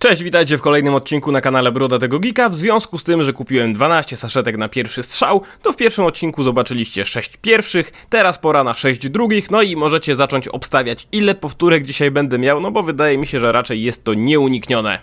Cześć, witajcie w kolejnym odcinku na kanale Broda tego Geeka. W związku z tym, że kupiłem 12 saszetek na pierwszy strzał, to w pierwszym odcinku zobaczyliście 6 pierwszych, teraz pora na 6 drugich, no i możecie zacząć obstawiać ile powtórek dzisiaj będę miał, no bo wydaje mi się, że raczej jest to nieuniknione.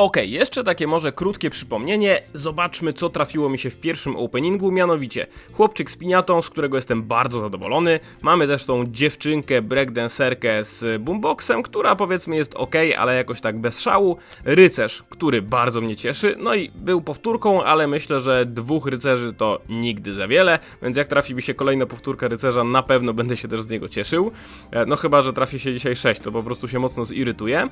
Okej, jeszcze takie może krótkie przypomnienie. Zobaczmy, co trafiło mi się w pierwszym openingu, mianowicie chłopczyk z piniatą, z którego jestem bardzo zadowolony. Mamy też tą dziewczynkę, breakdancerkę z boomboxem, która powiedzmy jest ok, ale jakoś tak bez szału. Rycerz, który bardzo mnie cieszy. No i był powtórką, ale myślę, że dwóch rycerzy to nigdy za wiele, więc jak trafi mi się kolejna powtórka rycerza, na pewno będę się też z niego cieszył. E, No chyba, że trafi się dzisiaj 6, to po prostu się mocno zirytuje.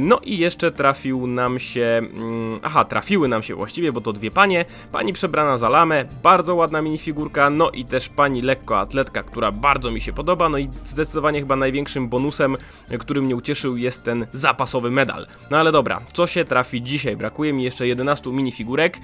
No i jeszcze trafił nam się. mm, Aha, trafiły nam się właściwie, bo to dwie panie. Pani przebrana za lamę, bardzo ładna minifigurka, no i też pani lekkoatletka, która bardzo mi się podoba. No i zdecydowanie chyba największym bonusem, który mnie ucieszył, jest ten zapasowy medal. No ale dobra, co się trafi dzisiaj? Brakuje mi jeszcze 11 minifigurek.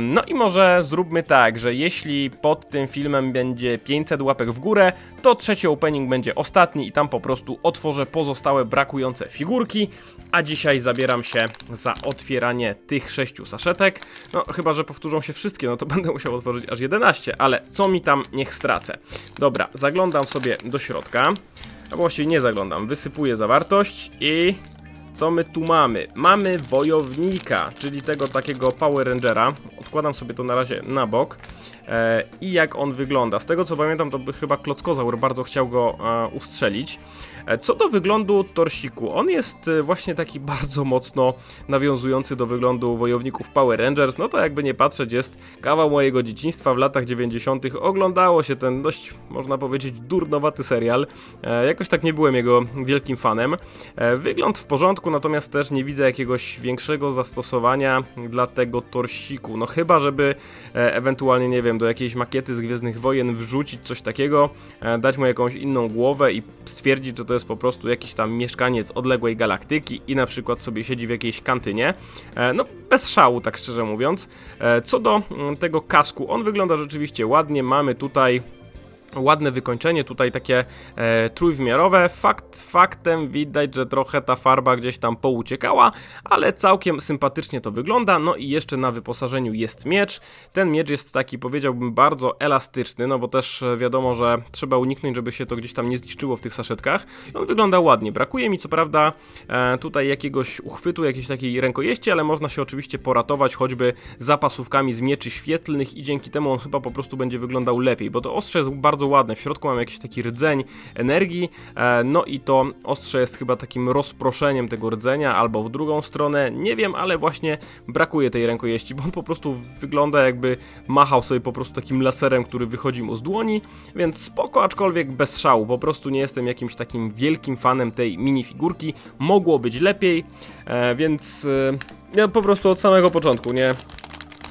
No i może zróbmy tak, że jeśli pod tym filmem będzie 500 łapek w górę, to trzeci opening będzie ostatni i tam po prostu otworzę pozostałe brakujące figurki, a dzisiaj zabieram się za otwieranie tych sześciu saszetek. No chyba, że powtórzą się wszystkie, no to będę musiał otworzyć aż 11, ale co mi tam niech stracę. Dobra, zaglądam sobie do środka, a właściwie nie zaglądam, wysypuję zawartość i co my tu mamy? Mamy wojownika, czyli tego takiego Power Rangera. Odkładam sobie to na razie na bok. E, I jak on wygląda? Z tego co pamiętam, to by chyba Klockozaur bardzo chciał go e, ustrzelić. E, co do wyglądu torsiku, on jest e, właśnie taki bardzo mocno nawiązujący do wyglądu wojowników Power Rangers. No to jakby nie patrzeć, jest kawał mojego dzieciństwa w latach 90. Oglądało się ten dość, można powiedzieć, durnowaty serial. E, jakoś tak nie byłem jego wielkim fanem. Wygląd w porządku, natomiast też nie widzę jakiegoś większego zastosowania dla tego torsiku. No chyba, żeby ewentualnie, nie wiem, do jakiejś makiety z Gwiezdnych Wojen wrzucić coś takiego, dać mu jakąś inną głowę i stwierdzić, że to jest po prostu jakiś tam mieszkaniec odległej galaktyki i na przykład sobie siedzi w jakiejś kantynie. E, no bez szału, tak szczerze mówiąc. E, co do mm, tego kasku, on wygląda rzeczywiście ładnie. Mamy tutaj ładne wykończenie, tutaj takie e, trójwymiarowe. Fakt faktem widać, że trochę ta farba gdzieś tam pouciekała, ale całkiem sympatycznie to wygląda. No i jeszcze na wyposażeniu jest miecz. Ten miecz jest taki, powiedziałbym, bardzo elastyczny, no bo też e, wiadomo, że trzeba uniknąć, żeby się to gdzieś tam nie zniszczyło w tych saszetkach. I on wygląda ładnie. Brakuje mi co prawda e, tutaj jakiegoś uchwytu, jakiejś takiej rękojeści, ale można się oczywiście poratować choćby zapasówkami z mieczy świetlnych i dzięki temu on chyba po prostu będzie wyglądał lepiej, bo to ostrze jest bardzo ładne. W środku mam jakiś taki rdzeń energii, e, no i to ostrze jest chyba takim rozproszeniem tego rdzenia, albo w drugą stronę, nie wiem, ale właśnie brakuje tej rękojeści, bo on po prostu wygląda jakby machał sobie po prostu takim laserem, który wychodzi mu z dłoni, więc spoko, aczkolwiek bez szału, po prostu nie jestem jakimś takim wielkim fanem tej minifigurki, mogło być lepiej, e, więc e, ja po prostu od samego początku nie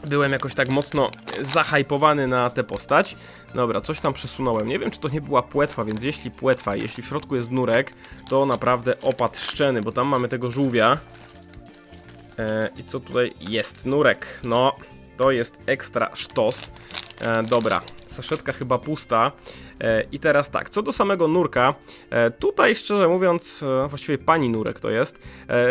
byłem jakoś tak mocno zahajpowany na tę postać. Dobra, coś tam przesunąłem. Nie wiem, czy to nie była płetwa, więc jeśli płetwa, jeśli w środku jest nurek, to naprawdę opad szczeny, bo tam mamy tego żółwia. E, I co tutaj jest? Nurek. No, to jest ekstra sztos. E, dobra, saszetka chyba pusta. E, I teraz tak, co do samego nurka, e, tutaj szczerze mówiąc, e, właściwie pani nurek to jest,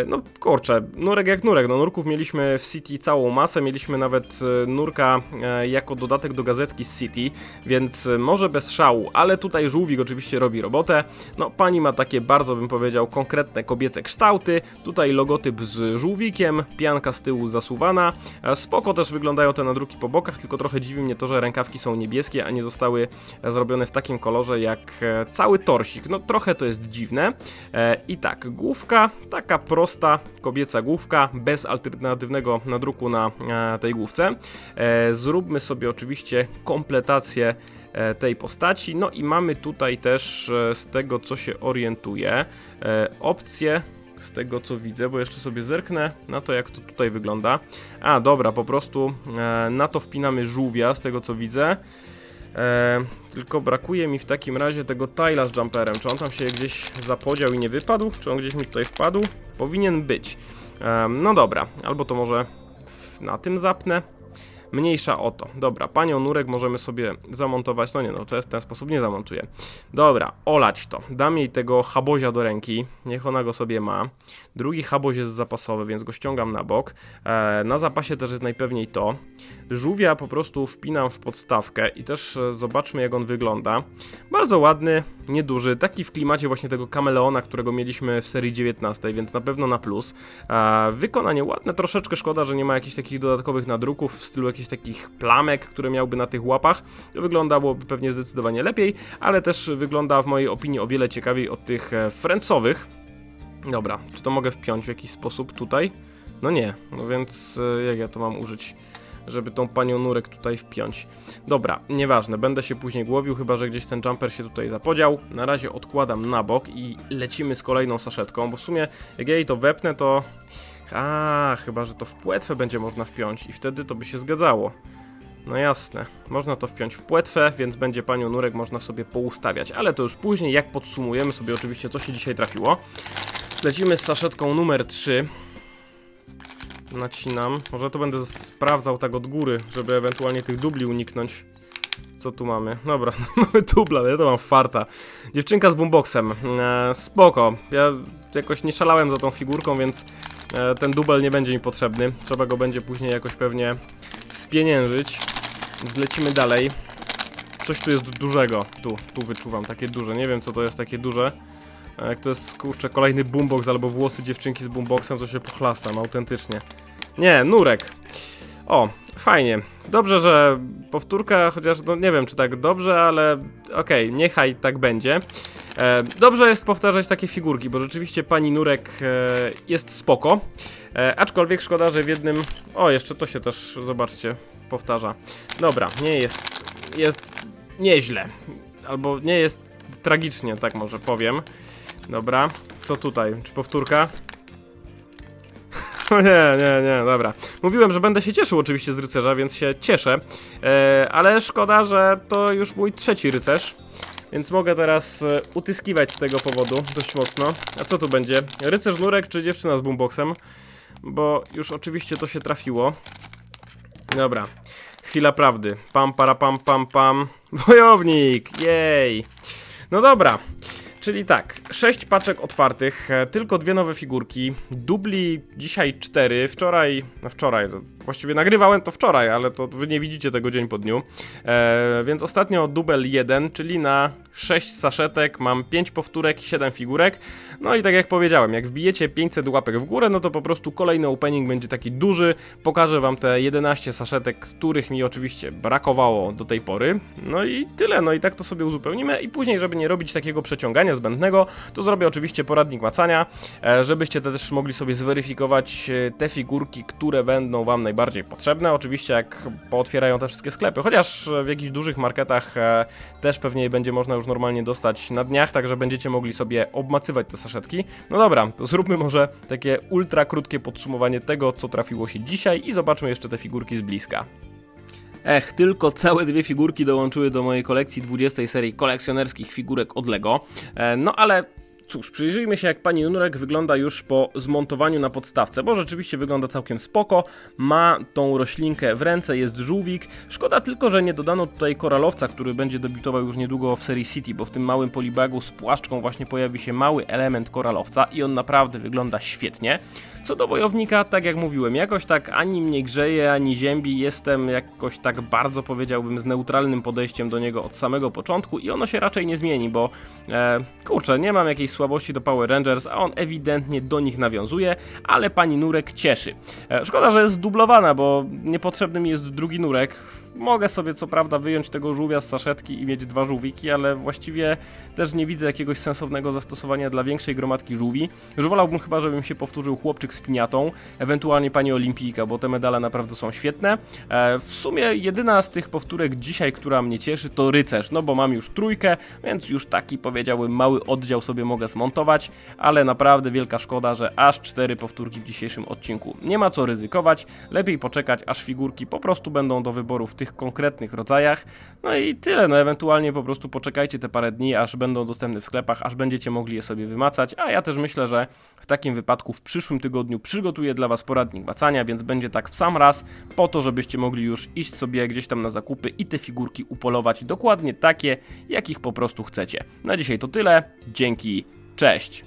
no kurczę, nurek jak nurek, no nurków mieliśmy w City całą masę, mieliśmy nawet nurka jako dodatek do gazetki z City, więc może bez szału, ale tutaj żółwik oczywiście robi robotę, no pani ma takie bardzo bym powiedział konkretne kobiece kształty, tutaj logotyp z żółwikiem, pianka z tyłu zasuwana, spoko też wyglądają te nadruki po bokach, tylko trochę dziwi mnie to, że rękawki są niebieskie, a nie zostały zrobione w takim kolorze jak e, cały torsik. No trochę to jest dziwne. E, I tak, główka, taka prosta kobieca główka, bez alternatywnego nadruku na e, tej główce. Zróbmy sobie oczywiście kompletację tej postaci. No i mamy tutaj też z tego co się orientuję e, opcję z tego co widzę, bo jeszcze sobie zerknę na to jak to tutaj wygląda. A dobra, po prostu na to wpinamy żółwia z tego co widzę. E, tylko brakuje mi w takim razie tego Tyla z jumperem. Czy on tam się gdzieś zapodział i nie wypadł? Czy on gdzieś mi tutaj wpadł? Powinien być. E, no dobra, albo to może na tym zapnę. mniejsza o to. Dobra, panią Nurek możemy sobie zamontować, no nie no, to w ten sposób nie zamontuję. Dobra, olać to. Dam jej tego habozia do ręki, niech ona go sobie ma. Drugi haboz jest zapasowy, więc go ściągam na bok. E, na zapasie też jest najpewniej to. Żółwia po prostu wpinam w podstawkę i też e, zobaczmy jak on wygląda. Bardzo ładny, nieduży, taki w klimacie właśnie tego kameleona, którego mieliśmy w serii 19, więc na pewno na plus. Wykonanie ładne, troszeczkę szkoda, że nie ma jakichś takich dodatkowych nadruków w stylu jakichś takich plamek, które miałby na tych łapach. Wyglądałoby pewnie zdecydowanie lepiej, ale też wygląda w mojej opinii o wiele ciekawiej od tych e, Friendsowych. Dobra, czy to mogę wpiąć w jakiś sposób tutaj? No nie, no więc e, jak ja to mam użyć? Żeby tą panią nurek tutaj wpiąć. Dobra, nieważne, będę się później głowił, chyba że gdzieś ten jumper się tutaj zapodział. Na razie odkładam na bok i lecimy z kolejną saszetką, bo w sumie jak ja jej to wepnę, to... A, chyba że to w płetwę będzie można wpiąć i wtedy to by się zgadzało. No jasne, można to wpiąć w płetwę, więc będzie panią nurek można sobie poustawiać, ale to już później, jak podsumujemy sobie oczywiście, co się dzisiaj trafiło. Lecimy z saszetką numer 3 nacinam. Może to będę sprawdzał tak od góry, żeby ewentualnie tych dubli uniknąć. Co tu mamy? Dobra, mamy dubla, ja to mam farta. Dziewczynka z boomboxem. E, spoko. Ja jakoś nie szalałem za tą figurką, więc e, ten dubel nie będzie mi potrzebny. Trzeba go będzie później jakoś pewnie spieniężyć. Zlecimy dalej. Coś tu jest dużego. Tu, tu wyczuwam takie duże. Nie wiem co to jest takie duże. A jak to jest kurczę kolejny boombox albo włosy dziewczynki z boomboxem, to się pochlastam autentycznie. Nie, nurek. O, fajnie. Dobrze, że powtórka, chociaż no nie wiem czy tak dobrze, ale okej, okay, niechaj tak będzie. E, dobrze jest powtarzać takie figurki, bo rzeczywiście pani Nurek e, jest spoko. E, aczkolwiek szkoda, że w jednym... O, jeszcze to się też, zobaczcie, powtarza. Dobra, nie jest... Jest nieźle. Albo nie jest tragicznie, tak może powiem. Dobra, co tutaj? Czy powtórka? Nie, nie, nie, dobra. Mówiłem, że będę się cieszył oczywiście z rycerza, więc się cieszę. E, ale szkoda, że to już mój trzeci rycerz. Więc mogę teraz e, utyskiwać z tego powodu dość mocno. A co tu będzie? Rycerz nurek czy dziewczyna z boomboxem? Bo już oczywiście to się trafiło. Dobra. Chwila prawdy. Pam, para, pam, pam, pam. Wojownik! Jej! No dobra. Czyli tak, 6 paczek otwartych, e, tylko dwie nowe figurki, dubli dzisiaj 4, wczoraj, no wczoraj, właściwie nagrywałem to wczoraj, ale to wy nie widzicie tego dzień po dniu, e, więc ostatnio dubel 1, czyli na 6 saszetek mam 5 powtórek, 7 figurek, no i tak jak powiedziałem, jak wbijecie 500 łapek w górę, no to po prostu kolejny opening będzie taki duży, pokażę wam te 11 saszetek, których mi oczywiście brakowało do tej pory, no i tyle, no i tak to sobie uzupełnimy. I później, żeby nie robić takiego przeciągania zbędnego, to zrobię oczywiście poradnik macania, e, żebyście też mogli sobie zweryfikować e, te figurki, które będą wam najbardziej potrzebne, oczywiście jak pootwierają te wszystkie sklepy, chociaż w jakichś dużych marketach e, też pewnie będzie można już normalnie dostać na dniach, także będziecie mogli sobie obmacywać te saszetki. No dobra, to zróbmy może takie ultra krótkie podsumowanie tego, co trafiło się dzisiaj i zobaczmy jeszcze te figurki z bliska. Ech, tylko całe dwie figurki dołączyły do mojej kolekcji 20 serii kolekcjonerskich figurek od Lego. E, no ale Cóż, przyjrzyjmy się jak pani Nurek wygląda już po zmontowaniu na podstawce, bo rzeczywiście wygląda całkiem spoko. Ma tą roślinkę w ręce, jest żółwik. Szkoda tylko, że nie dodano tutaj koralowca, który będzie debiutował już niedługo w serii City, bo w tym małym polibagu z płaszczką właśnie pojawi się mały element koralowca i on naprawdę wygląda świetnie. Co do wojownika, tak jak mówiłem, jakoś tak ani mnie grzeje, ani ziębi, jestem jakoś tak bardzo powiedziałbym z neutralnym podejściem do niego od samego początku i ono się raczej nie zmieni, bo e, kurczę, nie mam jakiejś słabości do Power Rangers, a on ewidentnie do nich nawiązuje, ale pani Nurek cieszy. E, szkoda, że jest dublowana, bo niepotrzebny mi jest drugi Nurek. Mogę sobie co prawda wyjąć tego żółwia z saszetki i mieć dwa żółwiki, ale właściwie też nie widzę jakiegoś sensownego zastosowania dla większej gromadki żółwi. Już wolałbym chyba, żebym się powtórzył chłopczyk z piniatą, ewentualnie pani olimpijka, bo te medale naprawdę są świetne. E, w sumie jedyna z tych powtórek dzisiaj, która mnie cieszy, to rycerz, no bo mam już trójkę, więc już taki powiedziałbym mały oddział sobie mogę zmontować, ale naprawdę wielka szkoda, że aż cztery powtórki w dzisiejszym odcinku. Nie ma co ryzykować, lepiej poczekać, aż figurki po prostu będą do wyboru w tych konkretnych rodzajach. No i tyle, no ewentualnie po prostu poczekajcie te parę dni, aż będą dostępne w sklepach, aż będziecie mogli je sobie wymacać, a ja też myślę, że w takim wypadku w przyszłym tygodniu przygotuję dla Was poradnik macania, więc będzie tak w sam raz, po to, żebyście mogli już iść sobie gdzieś tam na zakupy i te figurki upolować dokładnie takie, jakich po prostu chcecie. Na dzisiaj to tyle, dzięki, cześć!